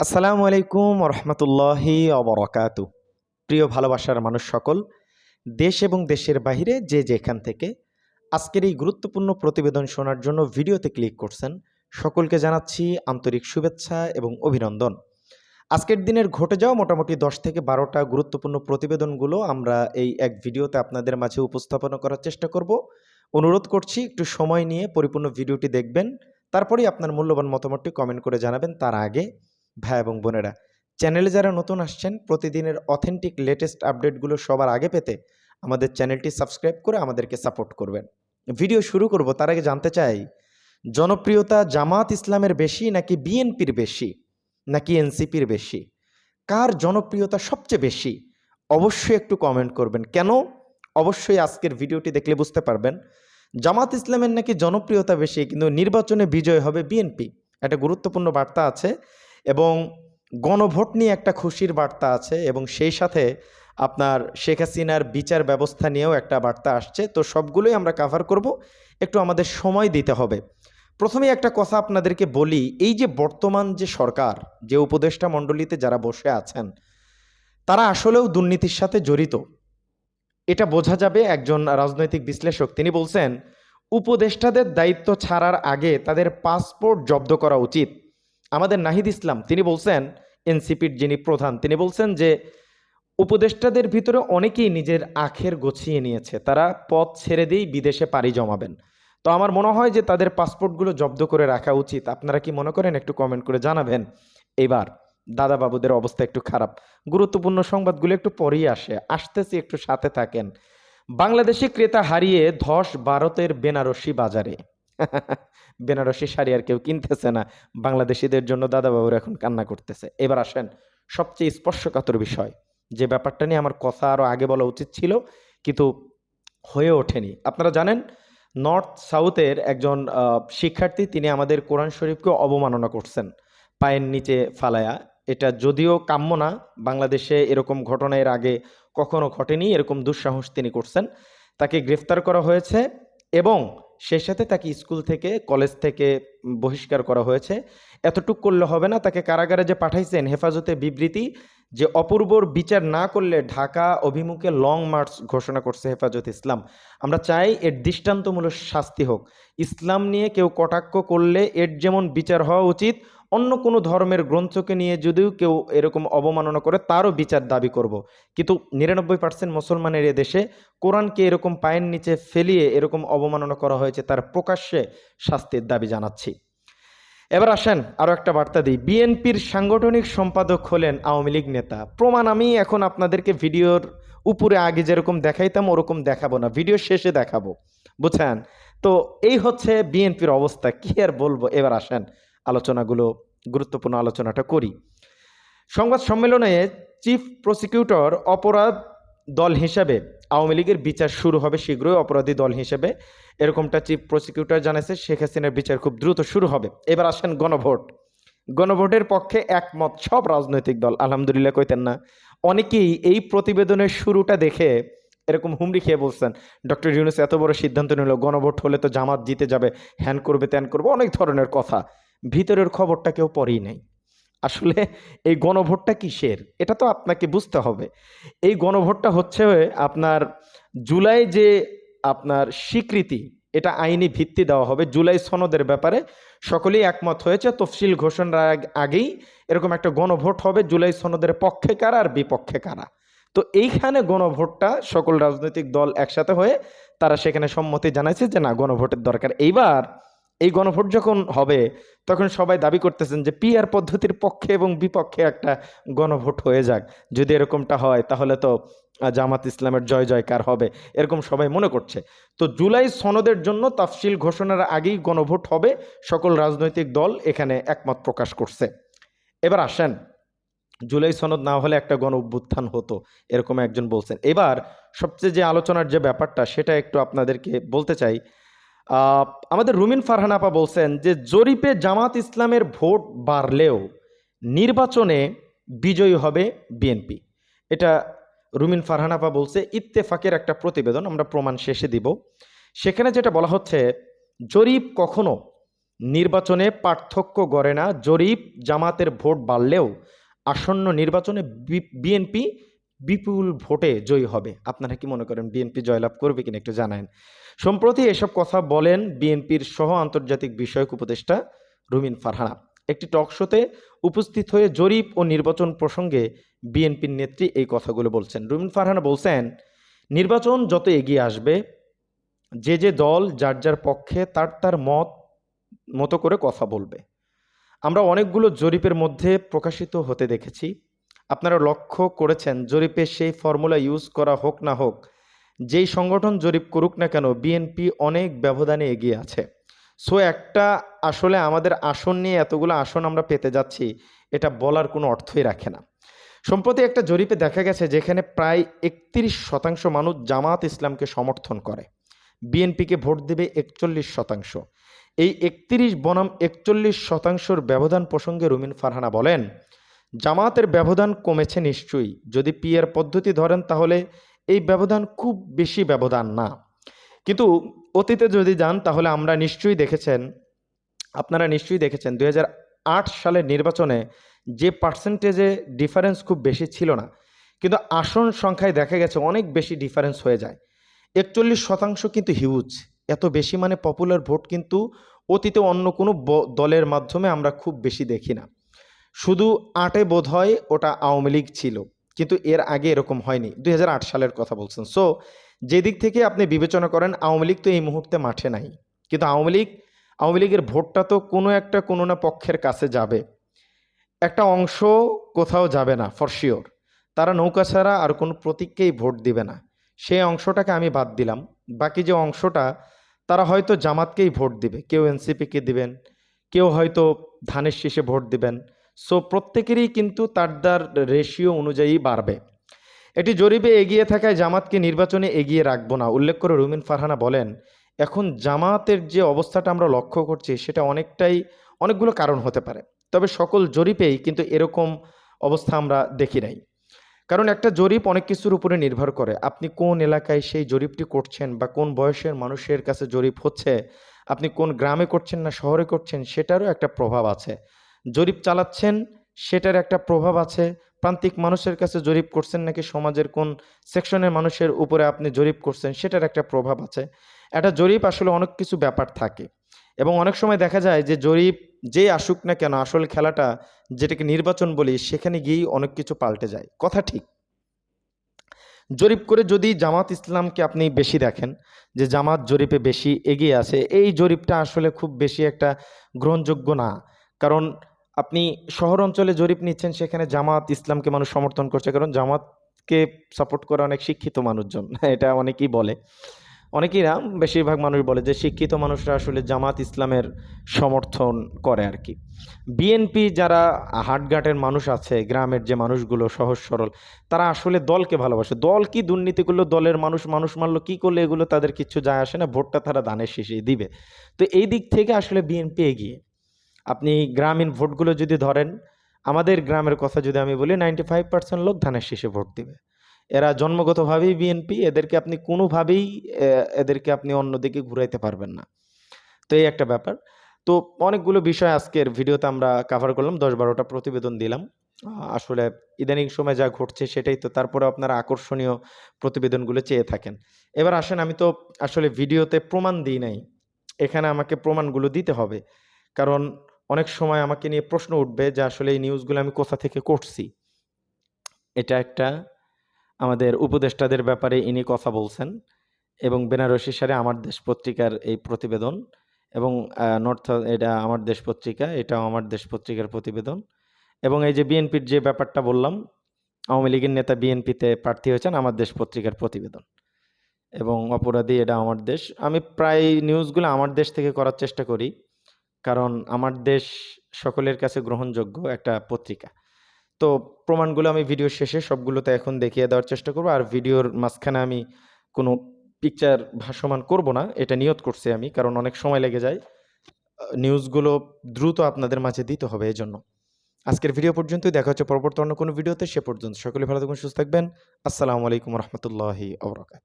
আসসালামু আলাইকুম রহমতুল্লাহি অবরকাতু প্রিয় ভালোবাসার মানুষ সকল, দেশ এবং দেশের বাইরে যে যেখান থেকে আজকের এই গুরুত্বপূর্ণ প্রতিবেদন শোনার জন্য ভিডিওতে ক্লিক করছেন, সকলকে জানাচ্ছি আন্তরিক শুভেচ্ছা এবং অভিনন্দন। আজকের দিনের ঘটে যাওয়া মোটামুটি দশ থেকে বারোটা গুরুত্বপূর্ণ প্রতিবেদনগুলো আমরা এই এক ভিডিওতে আপনাদের মাঝে উপস্থাপন করার চেষ্টা করব। অনুরোধ করছি, একটু সময় নিয়ে পরিপূর্ণ ভিডিওটি দেখবেন, তারপরেই আপনার মূল্যবান মতামতটি কমেন্ট করে জানাবেন। তার আগে ভাই এবং বোনেরা, চ্যানেলে যারা নতুন আসছেন, প্রতিদিনের অথেন্টিক লেটেস্ট আপডেটগুলো সবার আগে পেতে আমাদের চ্যানেলটি সাবস্ক্রাইব করে আমাদেরকে সাপোর্ট করবেন। ভিডিও শুরু করব, তার আগে জানতে চাই, জনপ্রিয়তা জামাত ইসলামের বেশি নাকি বিএনপির বেশি, নাকি এনসিপির বেশি? কার জনপ্রিয়তা সবচেয়ে বেশি? অবশ্যই একটু কমেন্ট করবেন। কেন? অবশ্যই আজকের ভিডিওটি দেখলে বুঝতে পারবেন, জামাত ইসলামের নাকি জনপ্রিয়তা বেশি, কিন্তু নির্বাচনে বিজয় হবে বিএনপি। একটা গুরুত্বপূর্ণ বার্তা আছে এবং গণভোট নিয়ে একটা খুশির বার্তা আছে এবং সেই সাথে আপনার শেখ হাসিনার বিচার ব্যবস্থা নিয়েও একটা বার্তা আসছে। তো সবগুলোই আমরা কাভার করব। একটু আমাদের সময় দিতে হবে। প্রথমে একটা কথা আপনাদেরকে বলি, এই যে বর্তমান যে সরকার, যে উপদেষ্টা মণ্ডলীতে যারা বসে আছেন, তারা আসলেও দুর্নীতির সাথে জড়িত। এটা বোঝা যাবে একজন রাজনৈতিক বিশ্লেষক। তিনি বলছেন, উপদেষ্টাদের দায়িত্ব ছাড়ার আগে তাদের পাসপোর্ট জব্দ করা উচিত। আমাদের নাহিদ ইসলাম, তিনি বলছেন এনসিপির যিনি প্রধান, তিনি বলছেন যে উপদেষ্টাদের ভিতরে অনেকেই নিজের আখের গছিয়ে নিয়েছে। তারা পথ ছেড়ে দিয়েই বিদেশে পাড়ি জমাবেন। তো আমার মনে হয় যে তাদের পাসপোর্টগুলো জব্দ করে রাখা উচিত। আপনারা কি মনে করেন? একটু কমেন্ট করে জানাবেন। এবার দাদা বাবুদের অবস্থা একটু খারাপ। গুরুত্বপূর্ণ সংবাদগুলো একটু পরেই আসে। আসতেছি একটু সাথে থাকেন। বাংলাদেশি ক্রেতা হারিয়ে ধস ভারতের বেনারসি বাজারে। বেনারসি শাড়ি আর কেউ কিনতেছে না। বাংলাদেশিদের জন্য দাদাবাবুর এখন কান্না করতেছে। এবার আসেন, সবচেয়ে স্পর্শকাতর বিষয়, যে ব্যাপারটা নিয়ে আমার কথা আরও আগে বলা উচিত ছিল, কিন্তু হয়ে ওঠেনি। আপনারা জানেন, নর্থ সাউথের একজন শিক্ষার্থী, তিনি আমাদের কোরআন শরীফকে অবমাননা করছেন, পায়ের নিচে ফালায়া। এটা যদিও কাম্য না, বাংলাদেশে এরকম ঘটনা এর আগে কখনো ঘটেনি, এরকম দুঃসাহস তিনি করছেন। তাকে গ্রেফতার করা হয়েছে এবং সেই সাথে তাকে স্কুল থেকে, কলেজ থেকে বহিষ্কার করা হয়েছে। এতটুক করলে হবে না, তাকে কারাগারে যে পাঠাইছেন হেফাজতে বিবৃতি যে অপূর্বর বিচার না করলে ঢাকা অভিমুখে লং মার্চ ঘোষণা করছে হেফাজত ইসলাম। আমরা চাই এর দৃষ্টান্তমূলক শাস্তি হোক। ইসলাম নিয়ে কেউ কটাক্ষ করলে এর যেমন বিচার হওয়া উচিত অন্য কোনো ধর্মের গ্রন্থকে নিয়ে যদিও কেউ এরকম অবমাননা করে, তারও বিচার দাবি করব। কিন্তু নিরানব্বই পার্সেন্ট মুসলমানের এ দেশে কোরআনকে এরকম পায়ের নিচে ফেলিয়ে এরকম অবমাননা করা হয়েছে, তার প্রকাশ্যে শাস্তির দাবি জানাচ্ছি। এবার আসেন আরও একটা বার্তা দিই। বিএনপির সাংগঠনিক সম্পাদক হলেন আওয়ামী লীগ নেতা। প্রমাণ আমি এখন আপনাদেরকে ভিডিওর উপরে আগে যেরকম দেখাইতাম, ওরকম দেখাবো না। ভিডিও শেষে দেখাবো। বুঝছেন? তো এই হচ্ছে বিএনপির অবস্থা। কি আর বলব? এবার আসেন। আলোচনাগুলো, গুরুত্বপূর্ণ আলোচনাটা করি। সংবাদ সম্মেলনে চিফ প্রসিকিউটর অপরাধ দল হিসাবে আওয়ামী লীগের বিচার শুরু হবে শীঘ্রই, অপরাধী দল হিসেবে। এরকমটা চিফ প্রসিকিউটর জানাইছে, শেখ হাসিনার বিচার খুব দ্রুত শুরু হবে। এবার আসেন গণভোট। গণভোটের পক্ষে একমত সব রাজনৈতিক দল, আলহামদুলিল্লাহ কইতেন না। অনেকেই এই প্রতিবেদনের শুরুটা দেখে এরকম হুমড়ি খেয়ে বলছেন, ডক্টর ইউনুস এত বড় সিদ্ধান্ত নিল, গণভোট হলে তো জামাত জিতে যাবে, হ্যান করবে ত্যান করবে, অনেক ধরনের কথা। ভিতরের খবরটা কেউ পরেই নেই। আসলে এই গণভোটটা কিসের? এটা তো আপনাকে বুঝতে হবে। এই গণভোটটা হচ্ছে আপনার জুলাই যে আপনার স্বীকৃতি, এটা আইনি ভিত্তি দেওয়া হবে। জুলাই সনদের ব্যাপারে সকলেই একমত হয়েছে। তফসিল ঘোষণার আগেই এরকম একটা গণভোট হবে। জুলাই সনদের পক্ষে কারা আর বিপক্ষে কারা? তো এইখানে গণভোটটা সকল রাজনৈতিক দল একসাথে হয়ে তারা সেখানে সম্মতি জানাইছে যে না, গণভোটের দরকার। এইবার এই গণভোট যখন হবে, তখন সবাই দাবি করতেছেন যে পিআর পদ্ধতির পক্ষে এবং বিপক্ষে একটা গণভোট হয়ে যাক। যদি এরকমটা হয়, তাহলে তো জামাত ইসলামের জয় জয়কার হবে, এরকম সবাই মনে করছে। তো জুলাই সনদের জন্য তাফসিল ঘোষণার আগেই গণভোট হবে, সকল রাজনৈতিক দল এখানে একমত প্রকাশ করছে। এবার আসেন, জুলাই সনদ না হলে একটা গণ অভ্যুত্থান হতো, এরকম একজন বলছেন। এবার সবচেয়ে যে আলোচনার যে ব্যাপারটা, সেটা একটু আপনাদেরকে বলতে চাই। আমাদের রুমিন ফারহান আপা বলছেন যে, জরিপে জামাত ইসলামের ভোট বাড়লেও নির্বাচনে বিজয়ী হবে বিএনপি। এটা রুমিন ফারহান আপা বলছে, ইত্তেফাকের একটা প্রতিবেদন, আমরা প্রমাণ শেষে দিব। সেখানে যেটা বলা হচ্ছে, জরিপ কখনো নির্বাচনে পার্থক্য গড়ে না, জরিপ জামাতের ভোট বাড়লেও আসন্ন নির্বাচনে বিএনপি বিপুল ভোটে জয়ী হবে। আপনারা কি মনে করেন, বিএনপি জয়লাভ করবে কিনা একটু জানান সম্প্রতি এসব কথা বলেন বিএনপির সহ আন্তর্জাতিক বিষয়ক উপদেষ্টা রুমিন ফারহানা। একটি টক শোতে উপস্থিত হয়ে জরিপ ও নির্বাচন প্রসঙ্গে বিএনপির নেত্রী এই কথাগুলো বলছেন। রুমিন ফারহানা বলছেন, নির্বাচন যত এগিয়ে আসবে, যে যে দল যার যার পক্ষে তার তার মত, মতো করে কথা বলবে। আমরা অনেকগুলো জরিপের মধ্যে প্রকাশিত হতে দেখেছি। আপনারা লক্ষ্য করেছেন, জরিপে সেই ফর্মুলা ইউজ করা হোক না হোক যেই সংগঠন জরিপ করুক না কেন বিএনপি অনেক ব্যবধানে এগিয়ে আছে। সো একটা আসলে আমাদের আসন নিয়ে এতগুলো আসন আমরা পেতে যাচ্ছি, এটা বলার কোনো অর্থই রাখে না। সম্প্রতি একটা জরিপে দেখা গেছে, যেখানে প্রায় একত্রিশ শতাংশ মানুষ জামাত ইসলামকে সমর্থন করে। বিএনপিকে ভোট দেবে একচল্লিশ শতাংশ। এই একত্রিশ বনাম একচল্লিশ শতাংশর ব্যবধান প্রসঙ্গে রুমিন ফারহানা বলেন, জামাতের ব্যবধান কমেছে নিশ্চয়ই। যদি পিয়ার পদ্ধতি ধরেন তাহলে এই ব্যবধান খুব বেশি ব্যবধান না। কিন্তু অতীতে যদি যান, তাহলে আমরা নিশ্চয়ই দেখেছেন, আপনারা নিশ্চয়ই দেখেছেন দু হাজার আট সালের নির্বাচনে যে পার্সেন্টেজে ডিফারেন্স খুব বেশি ছিল না। কিন্তু আসন সংখ্যায় দেখা গেছে অনেক বেশি ডিফারেন্স হয়ে যায়। একচল্লিশ শতাংশ কিন্তু হিউজ এত বেশি মানে পপুলার ভোট কিন্তু অতীতে অন্য কোনো দলের মাধ্যমে আমরা খুব বেশি দেখি না। শুধু আটে বোধ হয় ওটা আওয়ামী লীগ ছিল। কিন্তু এর আগে এরকম হয়নি। দু হাজার আট সালের কথা বলছেন। সো যে দিক থেকে আপনি বিবেচনা করেন, আওয়ামী লীগ তো এই মুহূর্তে মাঠে নাই। কিন্তু আওয়ামী লীগ, আওয়ামী লীগের ভোটটা তো কোনো একটা, কোনো না পক্ষের কাছে যাবে। একটা অংশ কোথাও যাবে না ফর শিওর তারা নৌকা ছাড়া আর কোনো প্রতীককেই ভোট দিবে না। সেই অংশটাকে আমি বাদ দিলাম। বাকি যে অংশটা, তারা হয়তো জামাতকেই ভোট দিবে। কেউ এনসিপিকে দিবেন, কেউ হয়তো ধানের শীষে ভোট দিবেন। সো প্রত্যেকেরই কিন্তু তার তার রেশিও অনুযায়ী বাড়বে। এটি জরিপে এগিয়ে থাকায় জামাতকে নির্বাচনে এগিয়ে রাখব না। উল্লেখ করে রুমিন ফারহানা বলেন, এখন জামাতের যে অবস্থাটা আমরা লক্ষ্য করছি, সেটা অনেকটাই, অনেকগুলো কারণ হতে পারে। তবে সকল জরিপেই কিন্তু এরকম অবস্থা আমরা দেখি নাই। কারণ একটা জরিপ অনেক কিছুর উপরে নির্ভর করে। আপনি কোন এলাকায় সেই জরিপটি করছেন বা কোন বয়সের মানুষের কাছে জরিপ হচ্ছে, আপনি কোন গ্রামে করছেন না শহরে করছেন, সেটারও একটা প্রভাব আছে। জরিপ চালাচ্ছেন, সেটার একটা প্রভাব আছে। প্রান্তিক মানুষের কাছে জরিপ করছেন নাকি সমাজের কোন সেকশনের মানুষের উপরে আপনি জরিপ করছেন, সেটার একটা প্রভাব আছে। একটা জরিপ আসলে অনেক কিছু ব্যাপার থাকে এবং অনেক সময় দেখা যায় যে জরিপ যেই আসুক না কেন, আসল খেলাটা যেটাকে নির্বাচন বলি, সেখানে গিয়েই অনেক কিছু পাল্টে যায়। কথা ঠিক। জরিপ করে যদি জামাত ইসলামকে আপনি বেশি দেখেন, যে জামাত জরিপে বেশি এগিয়ে আছে, এই জরিপটা আসলে খুব বেশি একটা গ্রহণযোগ্য না। কারণ আপনি শহর অঞ্চলে জরিপ নিচ্ছেন, সেখানে জামাত ইসলামকে মানুষ সমর্থন করছে। কারণ জামাতকে সাপোর্ট করে অনেক শিক্ষিত মানুষজন। এটা অনেকেই বলে। অনেকেই না, বেশিরভাগ মানুষ বলে যে শিক্ষিত মানুষরা আসলে জামাত ইসলামের সমর্থন করে আর কি। বিএনপি যারা হাটঘাটের মানুষ আছে, গ্রামের যে মানুষগুলো সহজ সরল, তারা আসলে দলকে ভালোবাসে। দল কি দুর্নীতি করল, দলের মানুষ মানুষ মারলো, কি করলে, এগুলো তাদের কিছু যায় আসে না। ভোটটা তারা দানের শেষে দিবে। তো এই দিক থেকে আসলে বিএনপি এগিয়ে। আপনি গ্রামীণ ভোটগুলো যদি ধরেন, আমাদের গ্রামের কথা যদি আমি বলি নাইনটি ফাইভ পার্সেন্ট লোক ধানের শেষে ভোট দিবে। এরা জন্মগতভাবেই বিএনপি এদেরকে আপনি কোনোভাবেই এদেরকে আপনি অন্যদিকে ঘুরাইতে পারবেন না। তো এই একটা ব্যাপার। তো অনেকগুলো বিষয় আজকের ভিডিওতে আমরা কাভার করলাম, দশ বারোটা প্রতিবেদন দিলাম। আসলে ইদানিং সময় যা ঘটছে সেটাই তো তারপরে আপনারা আকর্ষণীয় প্রতিবেদনগুলো চেয়ে থাকেন। এবার আসেন, আমি তো আসলে ভিডিওতে প্রমাণ দিই নাই। এখানে আমাকে প্রমাণগুলো দিতে হবে। কারণ অনেক সময় আমাকে নিয়ে প্রশ্ন উঠবে যে আসলে এই নিউজগুলো আমি কোথা থেকে করছি। এটা একটা আমাদের উপদেষ্টাদের ব্যাপারে ইনি কথা বলছেন এবং বেনারসি সারে আমার দেশ পত্রিকার এই প্রতিবেদন এবং নর্থ এটা আমার দেশ পত্রিকা, এটাও আমার দেশ পত্রিকার প্রতিবেদন এবং এই যে বিএনপির যে ব্যাপারটা বললাম, আওয়ামী লীগের নেতা বিএনপিতে প্রার্থী হয়েছেন আমার দেশ পত্রিকার প্রতিবেদন এবং অপরাধী এটা আমার দেশ। আমি প্রায় নিউজগুলো আমার দেশ থেকে করার চেষ্টা করি। কারণ আমার দেশ সকলের কাছে গ্রহণযোগ্য একটা পত্রিকা। তো প্রমাণগুলো আমি ভিডিও শেষে সবগুলোতে এখন দেখিয়ে দেওয়ার চেষ্টা করব। আর ভিডিওর মাঝখানে আমি কোনো পিকচার ভাসমান করব না, এটা নিয়ত করছি আমি, কারণ অনেক সময় লেগে যায়। নিউজগুলো দ্রুত আপনাদের মাঝে দিতে হবে এই জন্য আজকের ভিডিও পর্যন্তই, দেখা হচ্ছে পরবর্তী অন্য কোনো ভিডিওতে। সে পর্যন্ত সকলে ভালো থাকবেন সুস্থ থাকবেন। আসসালামু আলাইকুম রহমতুল্লাহি আবরাকাত